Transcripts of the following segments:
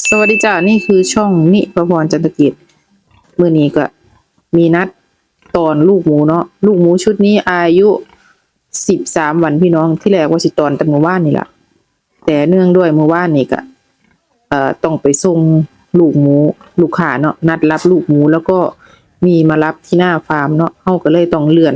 สวัสดีจ้านี่คือช่องนิประพรจันตกิจมื่อนี้ก็มีนัดตอนลูกหมูเนาะลูกหมูชุดนี้อายุสิบสามวันพี่น้องที่แรกว่าสิตอนแต่เมื่อวานนี่แหละแต่เนื่องด้วยเมื่อวานนี่ก็เอ่อต้องไปส่งลูกหมู ลูกค้าเนาะนัดรับลูกหมูแล้วก็มีมารับที่หน้าฟาร์มเนาะเฮาก็เลยต้องเลื่อน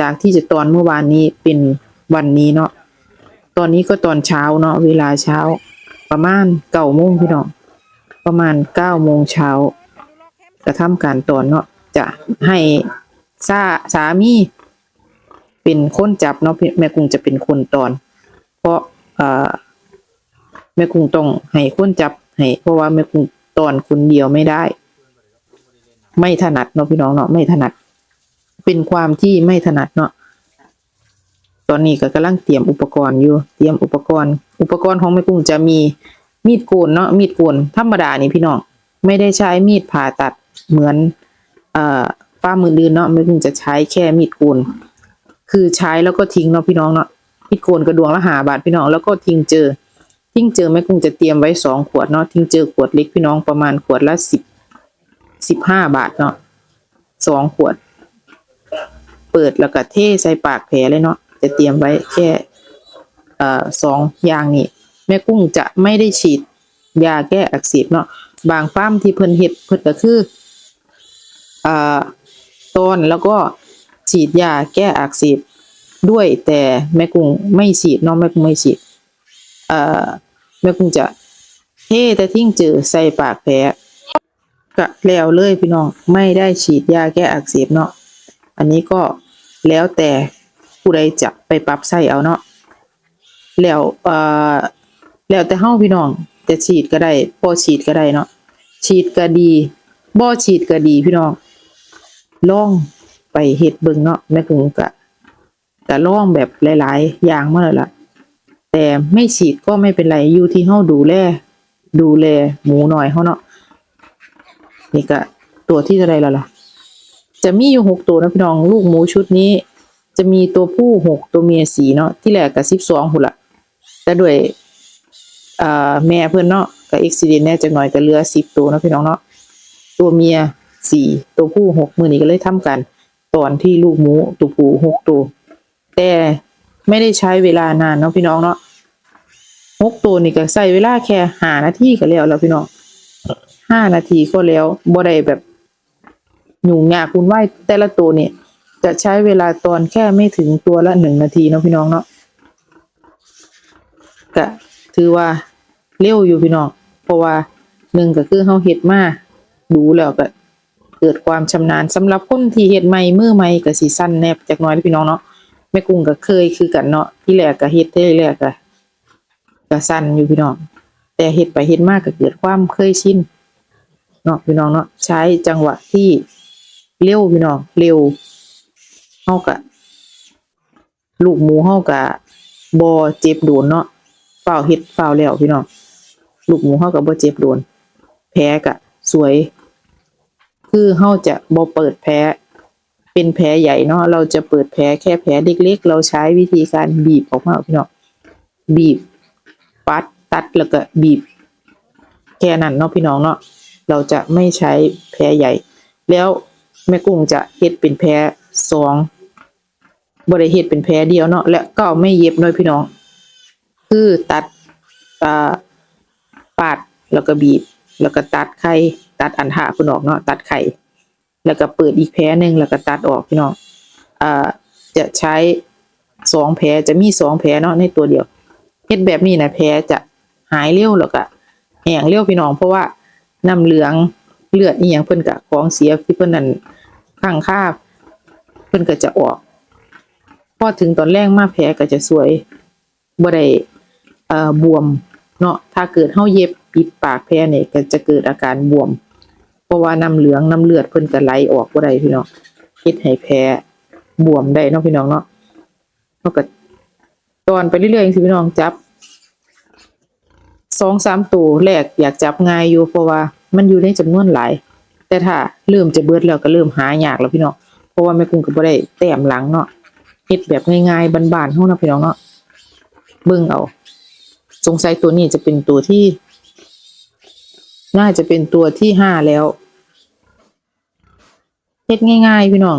จากที่จะตอนเมื่อวานนี้เป็นวันนี้เนาะตอนนี้ก็ตอนเช้าเนาะเวลาเช้า ประมาณเก้าโมงพี่น้อง ประมาณเก้าโมงเช้ากระทำการตอนเนาะจะให้ซาสามี เป็นคนจับเนาะแม่กุ้งจะเป็นคนตอน เพราะอ่อแม่กุ้งต้องให้คนจับให้เพราะว่าแม่กุ้งตอนคนเดียวไม่ได้ ไม่ถนัดเนาะพี่น้องเนาะไม่ถนัด เป็นความที่ไม่ถนัดเนาะ ตอนนี้ก็กำลังเตรียมอุปกรณ์อยู่ เตรียมอุปกรณ์ อุปกรณ์ของแม่กุ้งจะมีมีดโกนเนาะ มีดโกนธรรมดานี่พี่น้อง ไม่ได้ใช้มีดผ่าตัดเหมือนเอ่อป้ามือดืนเนาะแม่กุ้งจะใช้แค่มีดโกน คือใช้แล้วก็ทิ้งเนาะพี่น้องเนาะ มีดโกนกระดวงละหาบาทพี่น้อง แล้วก็ทิ้งเจอ ทิ้งเจอแม่กุ้งจะเตรียมไว้สองขวดเนาะ ทิ้งเจอขวดเล็กพี่น้องประมาณขวดละสิบสิบห้าบาทเนาะสองขวด เปิดแล้วก็เทใส่ปากแผลเลยเนาะ จะเตรียมไว้แค่อสองอย่างนี้แม่กุ้งจะไม่ได้ฉีดยาแก้อักเสบเนาะบางฟ้ามที่เพิ่นเฮ็ดเพิ่นก็คือเอ่อต้นแล้วก็ฉีดยาแก้อักเสบด้วยแต่แม่กุ้งไม่ฉีดเนาะแม่กุ้งไม่ฉีดแม่กุ้งจะเทแต่ทิ้งจือใส่ปากแผลก็แล้วเลยพี่น้องไม่ได้ฉีดยาแก้อักเสบเนาะอันนี้ก็แล้วแต่ ผู้ใดจะไปปรับใส่เอาเนาะแล้วเอ่อแล้วแต่เฮาพี่น้องจะฉีดก็ได้บ่ฉีดก็ได้เนาะฉีดก็ดีบ่ฉีดก็ดีพี่น้องลองไปเฮ็ดเบิ่งเนาะแม่กุ้งก็ก็ลองแบบหลาย ๆ อย่างมาแล้วล่ะ แต่ไม่ฉีดก็ไม่เป็นไรอยู่ที่เฮาดูแลดูแลหมูหน่อยเฮาเนาะนี่ก็ตัวที่เท่าไรแล้วล่ะ จะมีอยู่หกตัวนะพี่น้องลูกหมูชุดนี้ จะมีตัวผู้หกตัวเมียสี่เนาะที่แรกกับสิบสองหุ่นละแต่ด้วยอ่าแม่เพื่อนเนาะกับอีกซิเดนแน่จักหน่อยก็เหลือสิบตัวเนาะพี่น้องเนาะตัวเมียสี่ตัวผู้หกมือนี้ก็เลยทำกัน ตอนที่ลูกหมูตัวผู้หกตัวแต่ไม่ได้ใช้เวลานานเนาะพี่น้องเนาะหกตัวนี่ก็ใส่เวลาแค่ห้านาทีก็แล้วแล้วพี่น้องห้านาทีก็แล้วบ่ได้แบบหยุ่งยากคุณไหวแต่ละตัวเนี่ย จะใช้เวลาตอนแค่ไม่ถึงตัวละหนึ่งนาทีเนาะพี่น้องเนาะก็ถือว่าเร็วอยู่พี่น้อง เพราะว่าหนึ่งก็คือเฮาเฮ็ดมาดูแล้วก็เกิดความชำนาญสำหรับคนที่เฮ็ดใหม่มือใหม่ก็สิสั้นแนบจักน้อยเด้อพี่น้องเนาะแม่กุ้งก็เคยคือกันเนาะที่แรกก็เฮ็ดที่แรกก็ก็สั้นอยู่พี่น้อง แต่เฮ็ดไปเฮ็ดมากก็เกิดความเคยชินเนาะพี่น้องเนาะใช้จังหวะที่เร็วพี่น้องเร็ว เฮากะลูกหมูเฮากะบ่เจ็บโดนเนาะเฝ้าเฮ็ดเฝ้าแล้วพี่น้องลูกหมูเฮากะบ่เจ็บโดนแผลกะสวย คือเฮาจะบ่เปิดแผลเป็นแผลใหญ่เนาะเราจะเปิดแผลแค่แผลเล็กๆ เราใช้วิธีการบีบออกมาพี่น้องบีบปัดตัดแล้วก็บีบแค่นั้นเนาะพี่น้องเนาะเราจะไม่ใช้แผลใหญ่ แล้วแม่กุ้งจะเฮ็ดเป็นแผลสอง บริเฮ็ดเป็นแผลเดียวเนาะและก็ไม่เย็บด้วยพี่น้อง คือตัดอ่าปาดแล้วก็บีบ แล้วก็ตัดไข่ตัดอันทะพุ่นออกเนาะตัดไข่แล้วก็เปิดอีกแผลหนึ่งแล้วก็ตัดออกพี่น้องอ่าจะใช้สองแผลจะมีสองแผลเนาะในตัวเดียวเฮ็ดแบบนี้นะแผลจะหายเร็วแล้วก็แห้งเร็วพี่น้องเพราะว่าน้ำเหลืองเลือดอีหยังเพิ่นกะของเสียที่เพิ่นนั่นข้างคาบเพิ่นก็จะออก พอถึงตอนแรกมาแผลก็จะสวยบ่ได้เอ่อบวมเนาะถ้าเกิดเฮาเย็บปิดปากแผลเนี่ยก็จะเกิดอาการบวม เพราะว่าน้ำเหลืองน้ำเลือดเพิ่นก็ไหลออกบ่ได้พี่น้องเฮ็ดให้แผลบวมได้เนาะพี่น้องเนาะเฮาก็ตอนไปเรื่อยๆจังซี่พี่น้องจับสองสามตัวแรกอยากจับง่ายอยู่เพราะว่ามันอยู่ในจำนวนหลาย แต่ถ้าเริ่มจะเบิดแล้วก็เริ่มหายากแล้วพี่น้องเพราะว่าแม่กุ้งก็บ่ได้แต้มหลังเนาะ เฮ็ดแบบง่ายๆบานๆเฮาเนาะพี่น้องเนาะเบิ่งเอา สงสัยตัวนี้จะเป็นตัวที่ น่าจะเป็นตัวที่ห้าแล้วเฮ็ดง่าย ๆ พี่น้อง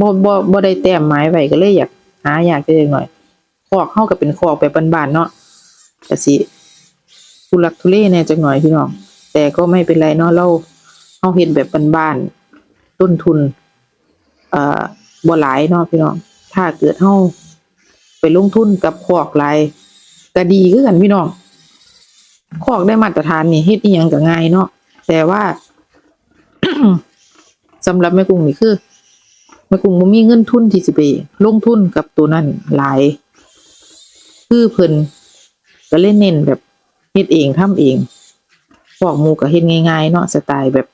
บ่บ่บ่ได้แต้มไม้ไว้ก็เลยอยากหาอยากจะเล็กหน่อยคอกเข้ากับเป็นคอกแบบบานๆเนาะแต่สิทุลักทุเลแน่จักหน่อยพี่น้อง แต่ก็ไม่เป็นไรเนาะเราเฮาเฮ็ดแบบบานๆต้นทุน เอ่อ บ่หลายเนาะพี่น้อง ถ้าเกิดเฮาไปลงทุนกับคอกหลายก็ดีคือกันพี่น้องคอกได้มาตรฐานนี่เฮ็ดอีหยังก็ง่ายเนาะแต่ว่าสำหรับแม่กุ้งนี่คือแม่กุ้งบ่มีเงินทุนที่สิไปลงทุนกับตัวนั้นหลาย คือเพิ่นก็เล่นเน้นแบบเฮ็ดเองทำเองพวกหมูก็เฮ็ดง่ายๆเนาะสไตล์แบบ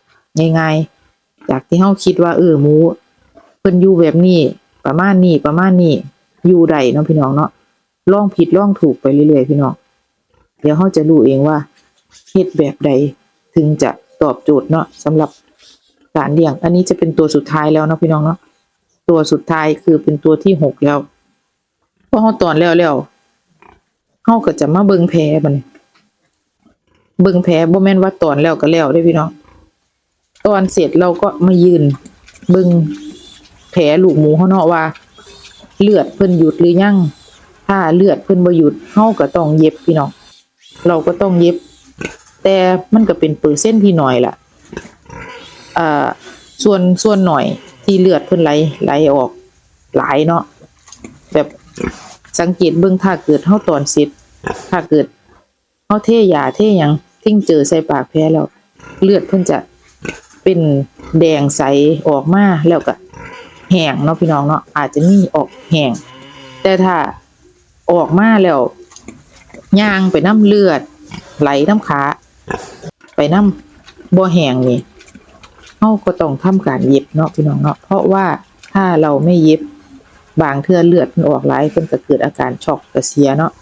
ง่ายๆจากที่เฮาคิดว่าเออหมู พิ่นอยู่แบบนี้ ประมาณนี้ประมาณนี้อยู่ได้เนาะพี่น้องเนาะล่องผิดล่องถูกไปเรื่อยๆพี่น้องเดี๋ยวเขาจะรู้เองว่าเฮ็ดแบบใดถึงจะตอบโจทย์เนาะสำหรับการเลี้ยง อันนี้จะเป็นตัวสุดท้ายแล้วเนาะพี่น้องเนาะตัวสุดท้ายคือเป็นตัวที่หกแล้วพอเขาตอนแล้วแล้วเขาก็จะมาเบิ่งแผลมันเบิ่งแผลบ่แม่นว่าตอนแล้วก็แล้วได้พี่น้อง ตอนเสร็จเราก็มายืนเบิ่ง แผลลูกหมูเขาเนาะว่า เลือดเพิ่นหยุดหรือยังถ้าเลือดเพิ่นบ่หยุดเฮาก็ต้องเย็บพี่น้องเราก็ต้องเย็บ แต่มันก็เป็นเปอร์เซ็นต์ที่หน้อยล่ะอ่าส่วนส่วนหน่อยที่เลือดเพิ่นไหลไหลออกหลายเนาะแบบสังเกตเบิ่งถ้าเกิดเฮาตอนเสร็จถ้าเกิดเฮาเทยาเทหยังทิ้งเจอใส่ปากแพ้แล้ว เลือดเพิ่นจะเป็นแดงใสออกมาแล้วก็ แห้งเนาะพี่น้องเนาะอาจจะมีออกแห้งแต่ถ้าออกมาแล้วย่างไปน้ำเลือด ไหลน้ำขาไปน้ำบ่อแห้งนี่เฮาก็ต้องทำการเย็บเนาะพี่น้องเนาะเพราะว่าถ้าเราไม่เย็บบางเทื่อเลือดมันออกไหลเพิ่นก็เกิดอาการช็อกก็เสียเนาะ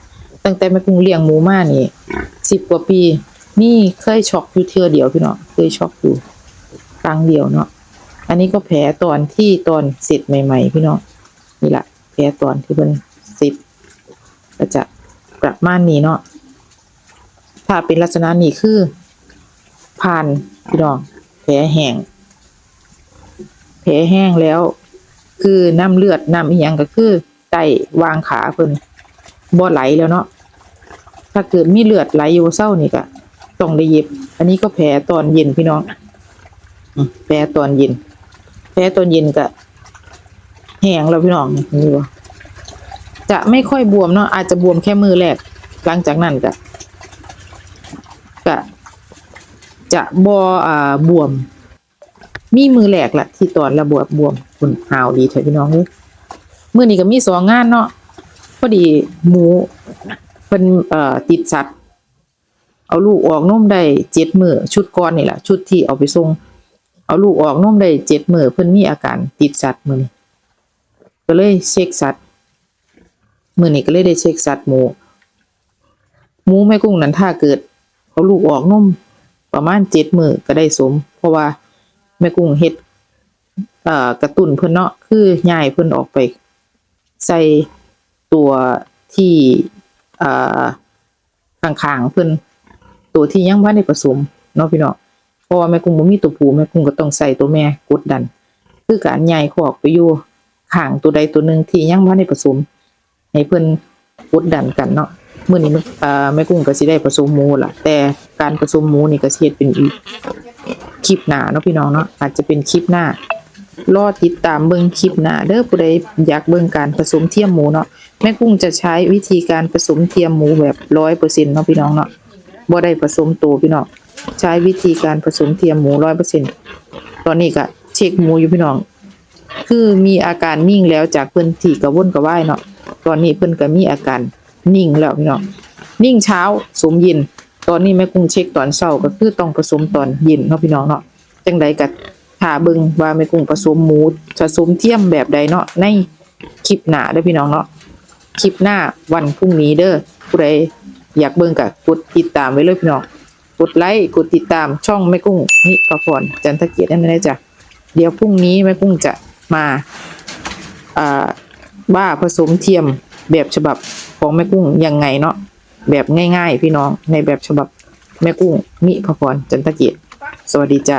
ตั้งแต่แม่กุ้งเลี้ยงหมูมานี่สิบกว่าปี นี่เคยช็อกอยู่เทื่อเดียวพี่น้องเคยช็อกอยู่ครั้งเดียวเนาะ อันนี้ก็แผลตอนที่ตอนเสร็จใหม่ ๆ พี่น้องนี่แหละแผลตอนที่เพิ่นสร็จก็จะประมาณนี้เนาะถ้าเป็นลักษณะนี้คือผ่านพี่น้องแผลแห้งแผลแห้งแล้ว คือน้ำเลือดน้ำอีหยังก็คือไตวางขาเพิ่นบ่ไหลแล้วเนาะถ้าเกิดมีเลือดไหลอยู่เศร้านี่ก็ต้องได้เย็บ อันนี้ก็แผลตอนเย็นพี่น้องแผลตอนเย็น แผลตอนเย็นก็แห้งแล้วพี่น้องนี่วะจะไม่ค่อยบวมเนาะอาจจะบวมแค่มือแรก หลังจากนั้นก็ก็จะบออ่าบวม มีมือแรกละที่ตอนระบวบบวมคุณหาวดีเถอะพี่น้องเอ้ยมื่อนี้ก็มีสองงานเนาะพอดีหมูเป็นเอ่อติดสัตว์เอาลูกออกนุ่มได้เจ็ดมือชุดก่อนนี่แหละชุดที่เอาไปส่ง เอาลูกออกนมได้เจ็ดมือเพิ่นมีอาการติดสัตว์มือนี้ก็เลยเช็คสัตว์มือนี้ก็เลยได้เช็คสัตว์หมูหมูแม่กุ้งนั้นถ้าเกิดเขาลูกออกนมประมาณเจ็ดมือก็ได้สม เพราะว่าแม่กุ้งเฮ็ดเอ่อกระตุ้นเพิ่นเนาะคือย้ายเพิ่นออกไป ใส่ตัวที่เอ่อข้างๆเพิ่นตัวที่ยังบ่ได้ผสมเนาะพี่เนาะ ราะว่าแม่กุ้งบ่มีตัวผู้แม่กุ้งก็ต้องใส่ตัวแม่กดดัน คือการย้ายคอกไปอยู่ข้างตัวใดตัวหนึ่งที่ยังบ่ได้ผสม ให้เพิ่นกดดันกันเนาะมื้อนี้เอ่อแม่กุ้งก็สิได้ผสมหมูล่ะ แต่การผสมหมูนี่ก็สิเฮ็ดเป็นอีกคลิปหน้าเนาะพี่น้องเนาะอาจจะเป็นคลิปหน้ารอติดตามเบิ่งคลิปหน้าเด้อผู้ใดอยากเบิ่งการผสมเทียมหมูเนาะแม่กุ้งจะใช้วิธีการผสมเทียมหมูแบบ100%เนาะพี่น้องเนาะบ่ได้ผสมตัวพี่น้อง ใช้วิธีการผสมเทียมหมู100%ตอนนี้ก็เช็คหมูอยู่พี่น้อง คือมีอาการนิ่งแล้วจากเพิ่นที่กระวนกระวายเนาะตอนนี้เพิ่นก็มีอาการนิ่งแล้วพี่น้องนิ่งเช้าสมเย็น ตอนนี้แม่กุ้งเช็คตอนเช้าก็คือต้องผสมตอนเย็นเนาะพี่น้องเนาะจังใดก็ถ้าเบิงว่าแม่กุ้งผสมหมูผสมเทียมแบบใดเนาะในคลิปหน้าเด้อพี่น้องเนาะคลิปหน้าวันพรุ่งนี้เด้อผู้ใดอยากเบิ่งก็กดติดตามไว้เลยพี่น้อง กดไลค์กดติดตามช่องแม่กุ้งนี่ประพรจันทเกียรตินั่นเลยจ้ะเดี๋ยวพรุ่งนี้แม่กุ้งจะมาว่าบ้าผสมเทียมแบบฉบับของแม่กุ้งยังไงเนาะแบบง่าย ๆ พี่น้องในแบบฉบับแม่กุ้งมิพพรจันทเกียรติสวัสดีจ้า